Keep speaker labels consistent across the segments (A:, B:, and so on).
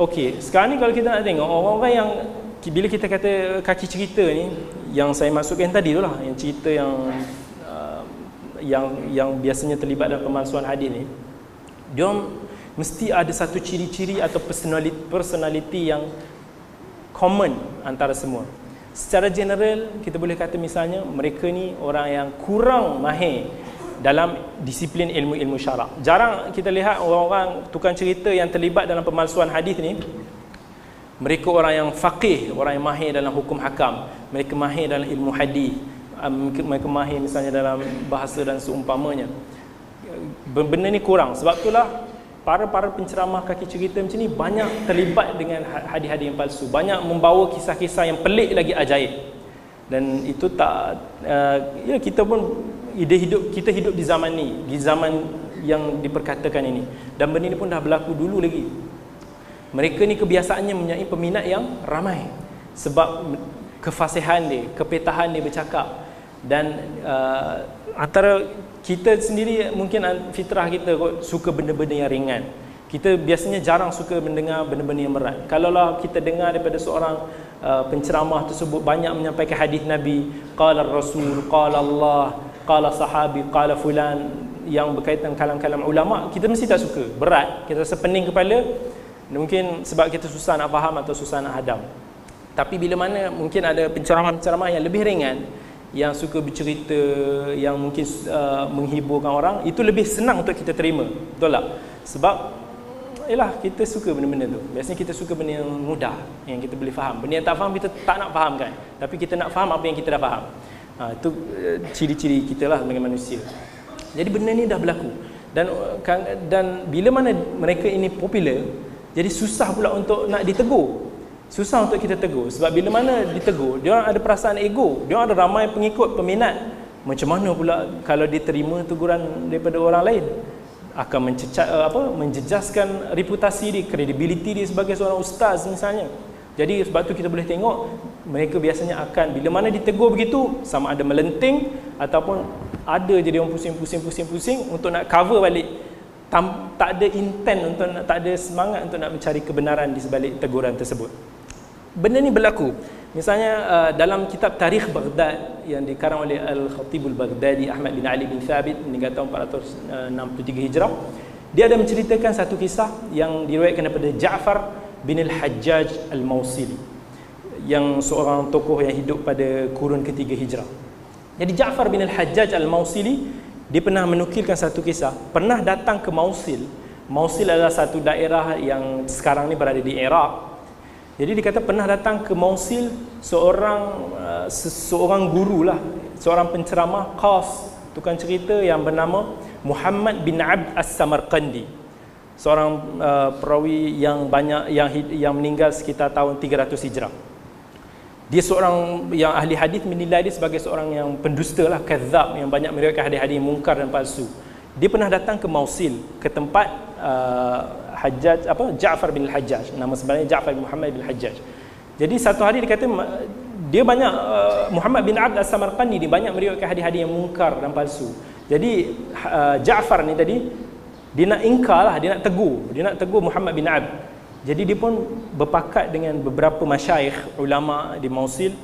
A: okey sekarang ni kalau kita nak tengok orang-orang yang bila kita kata kaki cerita ni yang saya masukkan tadi tu lah yang cerita yang uh, yang yang biasanya terlibat dalam pemalsuan hadis ni dia mesti ada satu ciri-ciri atau personality, personality yang common antara semua. Secara general kita boleh kata misalnya mereka ni orang yang kurang mahir dalam disiplin ilmu-ilmu syarak. Jarang kita lihat orang-orang tukang cerita yang terlibat dalam pemalsuan hadis ni mereka orang yang faqih, orang yang mahir dalam hukum hakam, mereka mahir dalam ilmu hadis, um, mereka mahir misalnya dalam bahasa dan seumpamanya. Benda ni kurang. Sebab itulah para-para penceramah kaki cerita macam ni banyak terlibat dengan ha-, hadis-hadis yang palsu, banyak membawa kisah-kisah yang pelik lagi ajaib. Dan itu tak uh, ya kita pun ide hidup kita hidup di zaman ni, di zaman yang diperkatakan ini. Dan benda ni pun dah berlaku dulu lagi mereka ni kebiasaannya mempunyai peminat yang ramai sebab kefasihan dia, kepetahan dia bercakap dan uh, antara kita sendiri mungkin fitrah kita suka benda-benda yang ringan. Kita biasanya jarang suka mendengar benda-benda yang berat. Kalaulah kita dengar daripada seorang uh, penceramah tersebut banyak menyampaikan hadis Nabi, qala Rasul, qala Allah, qala sahabi, qala fulan yang berkaitan kalam-kalam ulama, kita mesti tak suka. Berat, kita rasa pening kepala Mungkin sebab kita susah nak faham atau susah nak hadam. Tapi bila mana mungkin ada penceramah-penceramah yang lebih ringan yang suka bercerita yang mungkin uh, menghiburkan orang itu lebih senang untuk kita terima. Betul tak? Sebab ialah kita suka benda-benda tu. Biasanya kita suka benda yang mudah yang kita boleh faham. Benda yang tak faham kita tak nak faham kan. Tapi kita nak faham apa yang kita dah faham. Ha, itu uh, ciri-ciri kita lah sebagai manusia. Jadi benda ni dah berlaku. Dan uh, kan, dan bila mana mereka ini popular, jadi susah pula untuk nak ditegur. Susah untuk kita tegur sebab bila mana ditegur, dia orang ada perasaan ego. Dia orang ada ramai pengikut, peminat. Macam mana pula kalau diterima teguran daripada orang lain? Akan mencecat eh, apa? menjejaskan reputasi dia, credibility dia sebagai seorang ustaz misalnya. Jadi sebab tu kita boleh tengok mereka biasanya akan bila mana ditegur begitu sama ada melenting ataupun ada jadi orang pusing-pusing pusing-pusing untuk nak cover balik tam, tak ada intent untuk tak ada semangat untuk nak mencari kebenaran di sebalik teguran tersebut. Benda ni berlaku. Misalnya uh, dalam kitab Tarikh Baghdad yang dikarang oleh Al-Khatibul Baghdadi Ahmad bin Ali bin Thabit meninggal tahun 463 Hijrah, dia ada menceritakan satu kisah yang diriwayatkan daripada Ja'far bin Al-Hajjaj Al-Mausili yang seorang tokoh yang hidup pada kurun ketiga Hijrah. Jadi Ja'far bin Al-Hajjaj Al-Mausili dia pernah menukilkan satu kisah. Pernah datang ke Mausil. Mausil adalah satu daerah yang sekarang ni berada di Iraq. Jadi dia kata pernah datang ke Mausil seorang uh, seorang guru lah. Seorang penceramah khas tukang cerita yang bernama Muhammad bin Abd As-Samarqandi. Seorang uh, perawi yang banyak yang yang meninggal sekitar tahun 300 Hijrah dia seorang yang ahli hadis menilai dia sebagai seorang yang pendusta lah kadzab yang banyak meriwayatkan hadis-hadis mungkar dan palsu. Dia pernah datang ke Mausil ke tempat uh, Hajjaj apa Ja'far bin Al-Hajjaj. Nama sebenarnya Ja'far bin Muhammad bin Al-Hajjaj. Jadi satu hari dia kata dia banyak uh, Muhammad bin Abd As-Samarqandi dia banyak meriwayatkan hadis-hadis yang mungkar dan palsu. Jadi uh, Ja'far ni tadi dia nak ingkar lah dia nak tegur. Dia nak tegur Muhammad bin Abd jadi dia pun berpakat dengan beberapa masyayikh ulama di Mausil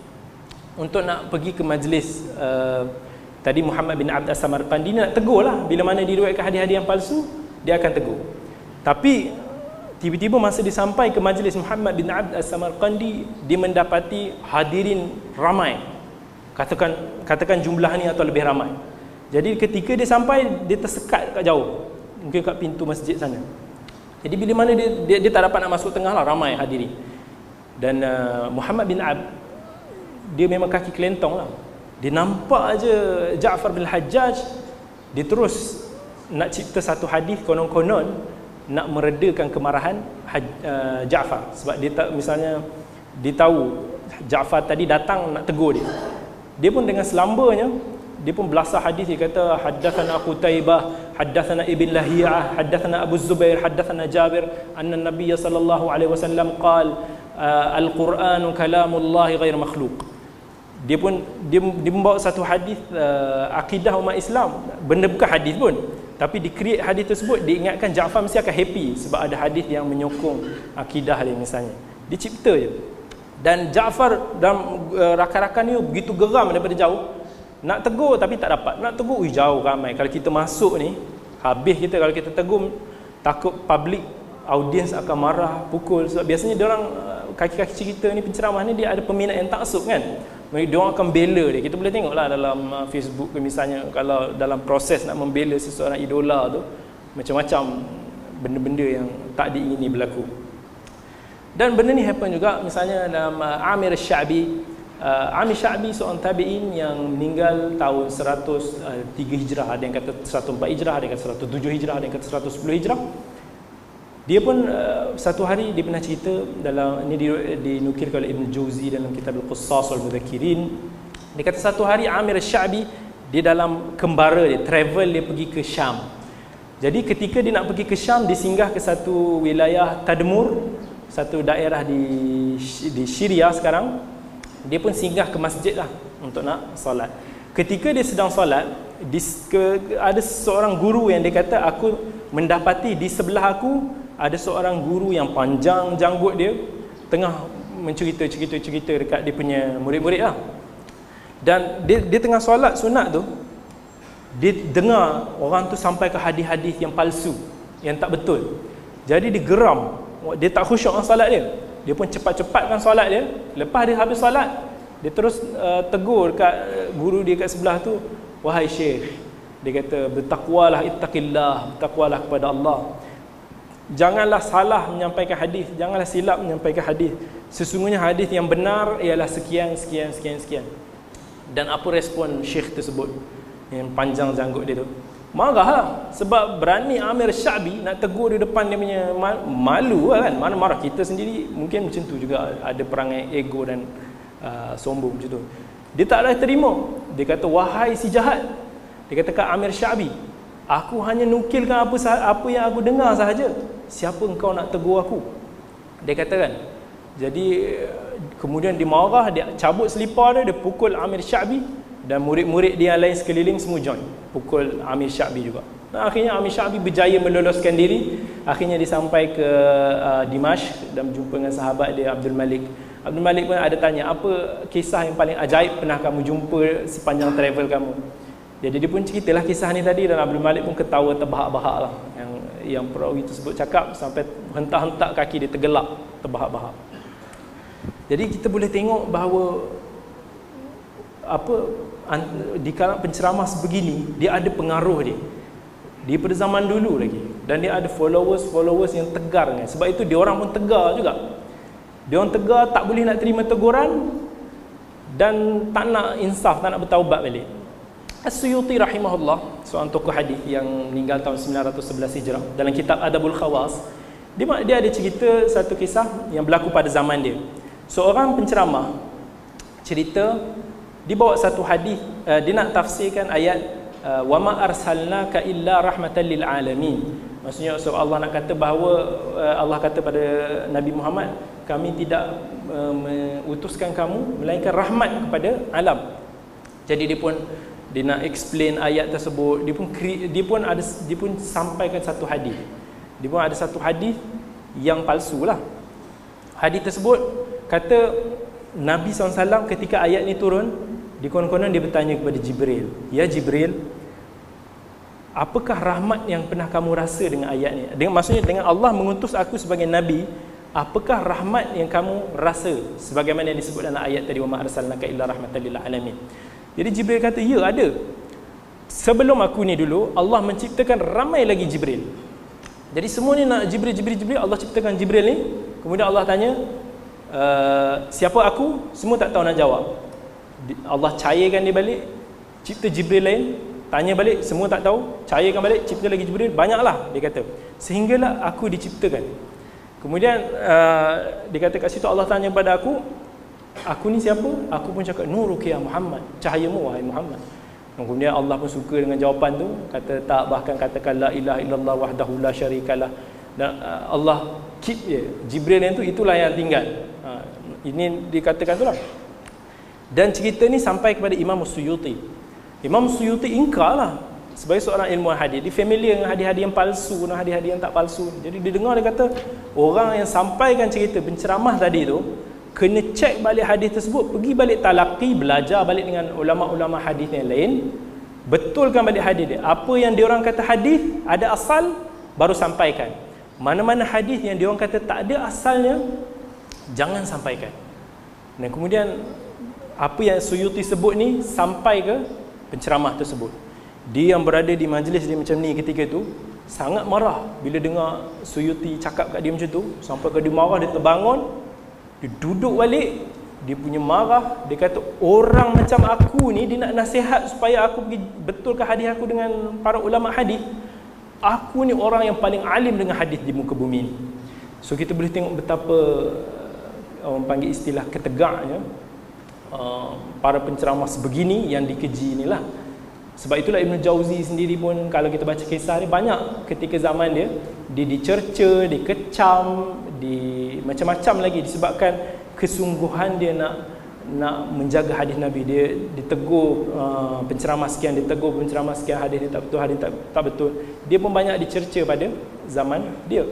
A: untuk nak pergi ke majlis uh, tadi Muhammad bin Abd As-Samarqandi nak tegur lah bila mana diriwayatkan hadis-hadis yang palsu dia akan tegur. Tapi tiba-tiba masa dia sampai ke majlis Muhammad bin Abd As-Samarqandi dia mendapati hadirin ramai. Katakan katakan jumlah ni atau lebih ramai. Jadi ketika dia sampai dia tersekat kat jauh. Mungkin kat pintu masjid sana. Jadi bila mana dia, dia, dia tak dapat nak masuk tengah lah ramai hadiri. Dan uh, Muhammad bin Ab dia memang kaki kelentong lah. Dia nampak aja Ja'far bin Hajjaj dia terus nak cipta satu hadis konon-konon nak meredakan kemarahan uh, Ja'far sebab dia tak misalnya dia tahu Ja'far tadi datang nak tegur dia. Dia pun dengan selambanya dia pun belasah hadis dia kata haddatsana Qutaibah haddatsana Ibn Lahiyah haddatsana Abu Zubair haddatsana Jabir anna Nabiy sallallahu alaihi wasallam qal uh, al-Qur'anu kalamullah ghair makhluq. Dia pun dia, dia membawa satu hadis uh, akidah umat Islam. Benda bukan hadis pun. Tapi di create hadis tersebut diingatkan Ja'far mesti akan happy sebab ada hadis yang menyokong akidah dia misalnya. Dicipta je. Dan Ja'far dalam uh, rakan-rakan ni begitu geram daripada jauh nak tegur tapi tak dapat. Nak tegur ui jauh ramai. Kalau kita masuk ni habis kita. Kalau kita tegur takut public audience akan marah pukul. Sebab biasanya dia orang uh, kaki-kaki cerita ni penceramah ni dia ada peminat yang taksub kan? Dia orang akan bela dia. Kita boleh tengoklah dalam uh, Facebook ke misalnya kalau dalam proses nak membela seseorang idola tu macam-macam benda-benda yang tak diingini berlaku. Dan benda ni happen juga misalnya dalam uh, Amir Syabi uh, Amir Syabi seorang tabi'in yang meninggal tahun 103 uh, Hijrah. Ada yang kata 104 Hijrah ada yang kata 107 Hijrah ada yang kata 110 Hijrah. Dia pun uh, satu hari dia pernah cerita dalam ini dinukilkan oleh Ibn Jauzi dalam kitab Al-Qussas Al-Mudhakirin dia kata satu hari Amir Syabi dia dalam kembara dia travel dia pergi ke Syam. Jadi ketika dia nak pergi ke Syam dia singgah ke satu wilayah Tadmur satu daerah di di Syria sekarang dia pun singgah ke masjid lah untuk nak solat. Ketika dia sedang solat ada seorang guru yang dia kata aku mendapati di sebelah aku ada seorang guru yang panjang janggut dia tengah mencerita cerita cerita dekat dia punya murid-murid lah. Dan dia, dia tengah solat sunat tu dia dengar orang tu sampai ke hadis-hadis yang palsu yang tak betul. Jadi dia geram. Dia tak khusyuk dengan solat dia dia pun cepat-cepatkan solat dia. Lepas dia habis solat dia terus uh, tegur dekat uh, guru dia kat sebelah tu wahai syekh dia kata bertakwalah ittaqillah bertakwalah kepada Allah. Janganlah salah menyampaikan hadis janganlah silap menyampaikan hadis. Sesungguhnya hadis yang benar ialah sekian sekian sekian sekian. Dan apa respon syekh tersebut? Yang panjang janggut dia tu marahlah sebab berani Amir Syabi nak tegur di depan dia punya malu lah kan. Mana marah? Kita sendiri mungkin macam tu juga. Ada perangai ego dan uh, sombong macam tu. Dia tak ada terima. Dia kata wahai si jahat. Dia kata kat Amir Syabi aku hanya nukilkan apa apa yang aku dengar sahaja. Siapa engkau nak tegur aku? Dia kata kan jadi kemudian dia marah dia cabut selipar dia dia pukul Amir Syabi dan murid-murid dia lain sekeliling semua join. Pukul Amir Syabi juga. Dan akhirnya Amir Syabi berjaya meloloskan diri. Akhirnya dia sampai ke uh, Dimash dan berjumpa dengan sahabat dia Abdul Malik. Abdul Malik pun ada tanya apa kisah yang paling ajaib pernah kamu jumpa sepanjang travel kamu? Jadi dia pun ceritalah kisah ni tadi dan Abdul Malik pun ketawa terbahak-bahak lah. Yang yang perawi tersebut cakap sampai hentak-hentak kaki dia tergelak terbahak-bahak. Jadi kita boleh tengok bahawa apa di kalangan penceramah sebegini dia ada pengaruh dia. Dia pada zaman dulu lagi. Dan dia ada followers followers yang tegar kan sebab itu dia orang pun tegar juga. Dia orang tegar tak boleh nak terima teguran dan tak nak insaf tak nak bertaubat balik. As-Suyuti rahimahullah seorang tokoh hadis yang meninggal tahun 911 Hijrah. Dalam kitab Adabul Khawas dia, dia ada cerita satu kisah yang berlaku pada zaman dia. Seorang penceramah cerita dibawa satu hadis uh, dia nak tafsirkan ayat uh, wa ma arsalnaka illa rahmatan lil alamin. Maksudnya so Allah nak kata bahawa uh, Allah kata pada Nabi Muhammad kami tidak uh, mengutuskan kamu melainkan rahmat kepada alam. Jadi dia pun dia nak explain ayat tersebut. Dia pun dia pun ada dia pun sampaikan satu hadis. Dia pun ada satu hadis yang palsu lah hadis tersebut kata Nabi SAW ketika ayat ni turun di konon-konon dia bertanya kepada Jibril Ya Jibril Apakah rahmat yang pernah kamu rasa dengan ayat ni? Dengan, Maksudnya dengan Allah mengutus aku sebagai Nabi Apakah rahmat yang kamu rasa Sebagaimana yang disebut dalam ayat tadi Wa ma'arsalnaka illa rahmatan lil alamin. Jadi Jibril kata ya ada. Sebelum aku ni dulu Allah menciptakan ramai lagi Jibril. Jadi semua ni nak Jibril, Jibril, Jibril Allah ciptakan Jibril ni. Kemudian Allah tanya uh, siapa aku? Semua tak tahu nak jawab Allah cairkan dia balik cipta Jibril lain tanya balik semua tak tahu cairkan balik cipta lagi Jibril banyaklah dia kata. Sehinggalah aku diciptakan. Kemudian uh, dia kata kat situ Allah tanya kepada aku aku ni siapa? Aku pun cakap nuruka ya Muhammad cahayamu wahai Muhammad. Kemudian Allah pun suka dengan jawapan tu kata tak bahkan katakan la ilaha illallah wahdahu la syarikalah dan uh, Allah keep je Jibril yang tu itulah yang tinggal. Ha, ini dikatakan tu lah dan cerita ni sampai kepada Imam Suyuti. Imam Suyuti ingkar lah sebagai seorang ilmuwan hadis. Dia familiar dengan hadis-hadis yang palsu dan hadis-hadis yang tak palsu jadi dia dengar dia kata orang yang sampaikan cerita penceramah tadi tu kena cek balik hadis tersebut pergi balik talaqi belajar balik dengan ulama-ulama hadis yang lain betulkan balik hadis dia. Apa yang dia orang kata hadis ada asal baru sampaikan. Mana-mana hadis yang dia orang kata tak ada asalnya jangan sampaikan. Dan kemudian apa yang Suyuti sebut ni sampai ke penceramah tersebut. Dia yang berada di majlis dia macam ni ketika tu sangat marah bila dengar Suyuti cakap kat dia macam tu. Sampai ke dia marah dia terbangun dia duduk balik dia punya marah. Dia kata orang macam aku ni dia nak nasihat supaya aku pergi betulkan hadis aku dengan para ulama hadis. Aku ni orang yang paling alim dengan hadis di muka bumi ni. So kita boleh tengok betapa uh, orang panggil istilah ketegaknya uh, para penceramah sebegini yang dikeji inilah. Sebab itulah Ibn Jauzi sendiri pun kalau kita baca kisah dia banyak ketika zaman dia dia dicerca, dikecam, di macam-macam lagi disebabkan kesungguhan dia nak nak menjaga hadis Nabi. Dia ditegur uh, penceramah sekian ditegur penceramah sekian hadis dia tak betul hadis tak, tak betul. Dia pun banyak dicerca pada zaman dia.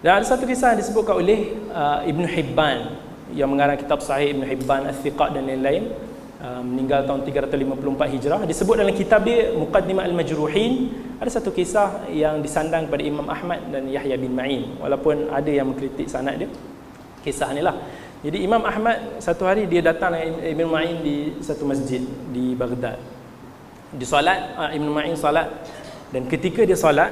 A: Dan ada satu kisah yang disebutkan oleh uh, Ibn Hibban yang mengarang kitab sahih Ibn Hibban Al-Thiqat dan lain-lain Uh, meninggal tahun 354 Hijrah. Disebut dalam kitab dia Muqaddimah Al-Majruhin. Ada satu kisah yang disandang kepada Imam Ahmad dan Yahya bin Ma'in. Walaupun ada yang mengkritik sanad dia kisah ni lah. Jadi Imam Ahmad satu hari dia datang dengan Ibn Ma'in di satu masjid di Baghdad. Di solat uh, Ibn Ma'in solat. Dan ketika dia solat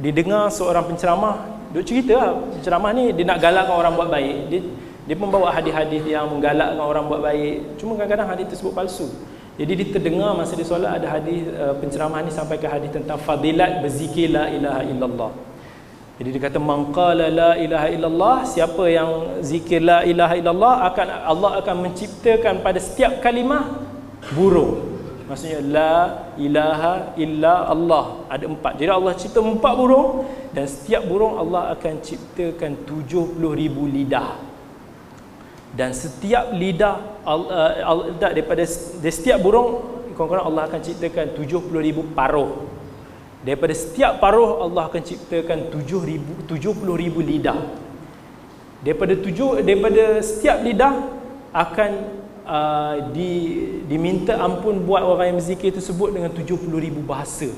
A: dia dengar seorang penceramah duk cerita lah penceramah ni dia nak galakkan orang buat baik. Dia dia pun bawa hadis-hadis yang menggalakkan orang buat baik. Cuma kadang-kadang hadis tersebut palsu. Jadi dia terdengar masa dia solat ada hadis uh, penceramah ni sampai ke hadis tentang fadilat berzikir la ilaha illallah. Jadi dia kata man qala la ilaha illallah siapa yang zikir la ilaha illallah akan Allah akan menciptakan pada setiap kalimah burung. Maksudnya la ilaha illa Allah. Ada empat. Jadi Allah cipta empat burung dan setiap burung Allah akan ciptakan 70 ribu lidah dan setiap lidah uh, daripada dari setiap burung kawan-kawan Allah akan ciptakan 70 ribu paruh. Daripada setiap paruh Allah akan ciptakan 7 ribu, 70 ribu lidah. Daripada tujuh daripada setiap lidah akan uh, di, diminta ampun buat orang yang berzikir tersebut dengan 70 ribu bahasa.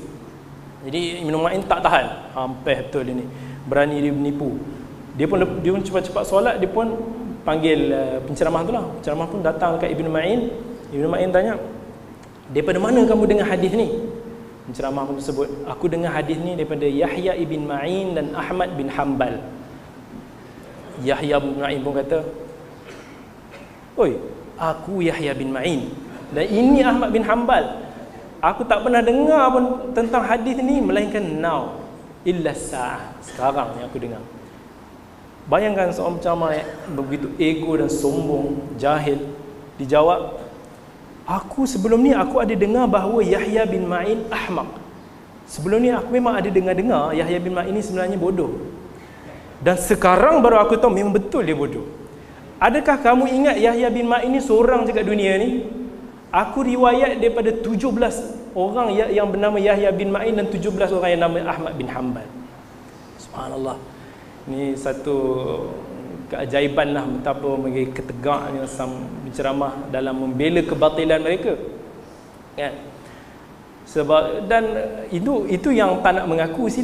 A: Jadi Ibn Ma'in tak tahan. Hampir betul ini. Berani dia menipu dia pun dia pun cepat-cepat solat dia pun panggil uh, penceramah tu lah. Penceramah pun datang dekat Ibn Ma'in. Ibn Ma'in tanya daripada mana kamu dengar hadis ni? Penceramah pun sebut aku dengar hadis ni daripada Yahya Ibn Ma'in dan Ahmad bin Hanbal. Yahya bin Ma'in pun kata oi aku Yahya bin Ma'in dan ini Ahmad bin Hanbal. Aku tak pernah dengar pun tentang hadis ni melainkan now. Illa sa'ah sekarang yang aku dengar Bayangkan seorang yang begitu ego dan sombong, jahil. Dijawab, aku sebelum ni aku ada dengar bahawa Yahya bin Ma'in ahmak. Sebelum ni aku memang ada dengar-dengar Yahya bin Ma'in ini sebenarnya bodoh. Dan sekarang baru aku tahu memang betul dia bodoh. Adakah kamu ingat Yahya bin Ma'in ini seorang je kat dunia ni? Aku riwayat daripada 17 orang yang bernama Yahya bin Ma'in dan 17 orang yang nama Ahmad bin Hanbal. Subhanallah. Ini satu keajaiban lah betapa mereka ketegaknya berceramah dalam membela kebatilan mereka. Kan? Sebab dan itu itu yang tak nak mengaku silat.